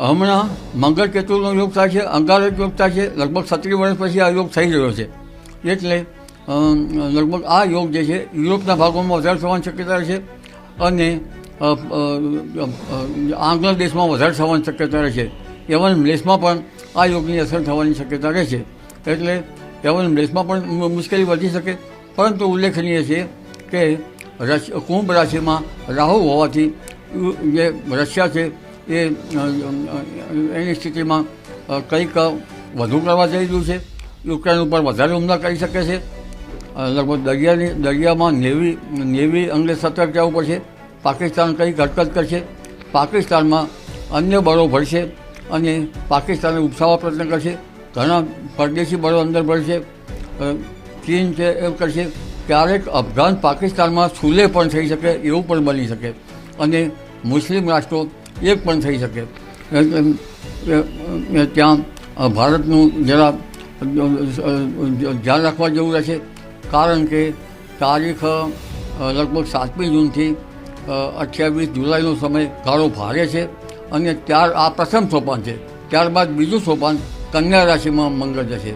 હમણાં મંગળ કેતુનો યોગ થાય છે અંગારક યોગ થાય છે, લગભગ સત્તરી વર્ષ પછી આ યોગ થઈ રહ્યો છે. એટલે લગભગ આ યોગ જે છે, યુરોપના ભાગોમાં વધારે થવાની શક્યતા છે અને આંગ્લ દેશમાં વધારે થવાની શક્યતા રહે છે. એવન મલેશમાં પણ આ યોગની અસર થવાની શક્યતા રહે છે. એટલે, એવન મલેશમાં પણ મુશ્કેલી વધી શકે. પરંતુ ઉલ્લેખનીય છે કે રશ, કુંભ રાશિમાં રાહુ હોવાથી, જે રશિયા છે એ એની સ્થિતિમાં કંઈક વધુ કરવા જઈ રહ્યું છે. યુક્રેન ઉપર વધારે હુમલા કરી શકે છે. લગભગ દરિયાની, દરિયામાં નેવી નેવી અંગે સતર્ક રહેવું પડશે. પાકિસ્તાન કંઈક હરકત કરશે. પાકિસ્તાનમાં અન્ય બળો ભરશે અને પાકિસ્તાને ઉપસાવવા પ્રયત્ન કરશે. ઘણા પરદેશી બળો અંદર ભરશે. ચીન છે એમ કરશે. ક્યારેક અફઘાન પાકિસ્તાનમાં સુલે પણ થઈ શકે, એવું પણ બની શકે. અને મુસ્લિમ રાષ્ટ્રો એક પણ થઈ શકે. ત્યાં ભારતનું જરા ધ્યાન રાખવા જેવું રહેશે. કારણ કે તારીખ લગભગ સાતમી જૂનથી અઠ્યાવીસ જુલાઈનો સમય ગાળો ભારે છે અને ત્યાર, આ પ્રથમ સોપાન છે. ત્યારબાદ બીજું સોપાન કન્યા રાશિમાં મંગળ જશે.